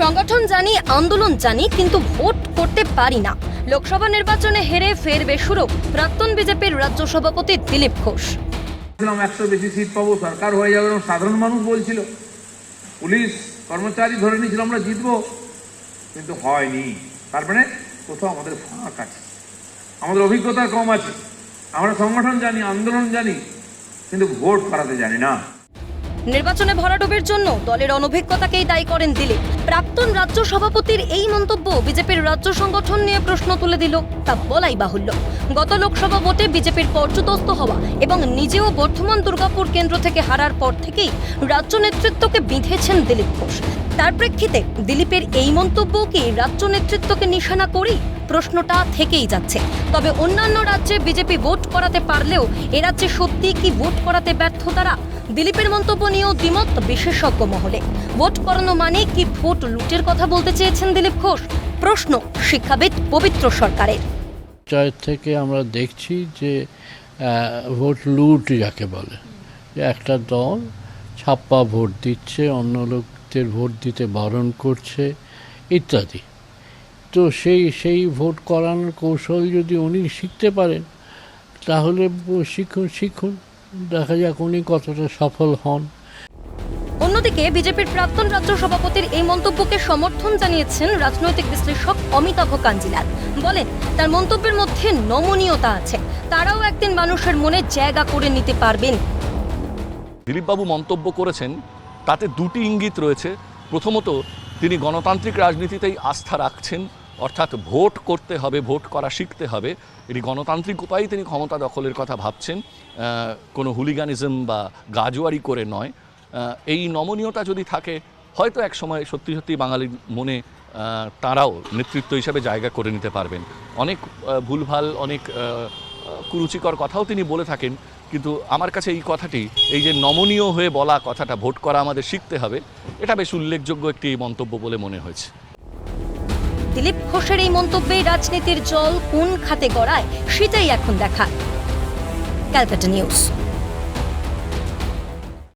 সংগঠন জানি, আন্দোলন জানি, কিন্তু ভোট করতে পারি না। লোকসভা নির্বাচনে হেরে ফের বেসুরো প্রাক্তন বিজেপির রাজ্য সভাপতি দিলীপ ঘোষ। একশো বেশি সিট পাবো, সরকার হয়ে যাবে সাধারণ মানুষ বলছিল। পুলিশ কর্মচারী ধরে নিয়েছিল, আমরা জিতবো। কিন্তু হয়নি। তার মানে কোথাও আমাদের ফাঁক আছে। আমাদের অভিজ্ঞতা কম আছে। আমরা সংগঠন জানি, আন্দোলন জানি, কিন্তু ভোট করাতে জানি না। নির্বাচনে ভরাডুবির জন্য দলের অনভিজ্ঞতাকেই দায়ী করেন দিলীপ। প্রাক্তন রাজ্য সভাপতির এই মন্তব্য বিজেপির রাজ্য সংগঠন নিয়ে প্রশ্ন তুলে দিল তা বলাই বাহুল্য। গত লোকসভা ভোটে বিজেপির পর্যুদস্ত হওয়া এবং নিজেও বর্ধমান দুর্গাপুর কেন্দ্র থেকে হারার পর থেকেই রাজ্য নেতৃত্বকে বিঁধেছেন দিলীপ ঘোষ। তার প্রেক্ষিতে দিলীপের এই মন্তব্য কি রাজ্য নেতৃত্বকে নিশানা করেই? প্রশ্নটা থেকেই যাচ্ছে। তবে অন্যান্য রাজ্যে বিজেপি ভোট করাতে পারলেও এ রাজ্যে সত্যি কি ভোট করাতে ব্যর্থ তারা? দিলীপের মন্তব্য নিয়েও দ্বিমত বিশেষজ্ঞ মহলে। ভোট করানো মানে কি ভোট লুটের কথা বলতে চেয়েছেন দিলীপ ঘোষ? প্রশ্ন শিক্ষাবিদ পবিত্র সরকারের। পঞ্চায়েত থেকে আমরা দেখছি যে ভোট লুট যাকে বলে। একটা দল ছাপ্পা ভোট দিচ্ছে, অন্য লোকদের ভোট দিতে বারণ করছে ইত্যাদি। তো সেই সেই ভোট করানোর কৌশল যদি উনি শিখতে পারেন তাহলে শিখুন শিখুন দেখা যাক উনি কতটা সফল হন। অন্যদিকে বিজেপির প্রাক্তন রাজ্য সভাপতির এই মন্তব্যকে সমর্থন জানিয়েছেন রাজনৈতিক বিশ্লেষক অমিতাভ কাঞ্জিলাল। বলেন তার মন্তব্যের মধ্যে নমনীয়তা আছে। তারাও একদিন মানুষের মনে জায়গা করে নিতে পারবেন। দিলীপবাবু মন্তব্য করেছেন তাতে দুটি ইঙ্গিত রয়েছে। প্রথমত, তিনি গণতান্ত্রিক রাজনীতিতেই আস্থা রাখছেন, অর্থাৎ ভোট করতে হবে, ভোট করা শিখতে হবে। এটি গণতান্ত্রিক উপায়ে তিনি ক্ষমতা দখলের কথা ভাবছেন। কোনো হুলিগানিজম বা গাজুয়ারি করে নয়। এই নমনীয়তা যদি থাকে, হয়তো এক সময় সত্যি সত্যি বাঙালির মনে তারাও নেতৃত্ব হিসাবে জায়গা করে নিতে পারবেন। অনেক ভুলভাল, অনেক কুরুচিকর কথাও তিনি বলে থাকেন, কিন্তু আমার কাছে এই কথাটি, এই যে নমনীয় হয়ে বলা কথাটা ভোট করা আমাদের শিখতে হবে, এটা বেশ উল্লেখযোগ্য একটি মন্তব্য বলে মনে হয়েছে। দিলীপ ঘোষের এই মন্তব্যে রাজনীতির জল কোন খাতে গড়ায়, সেটাই এখন দেখা ক্যালকাটা নিউজ।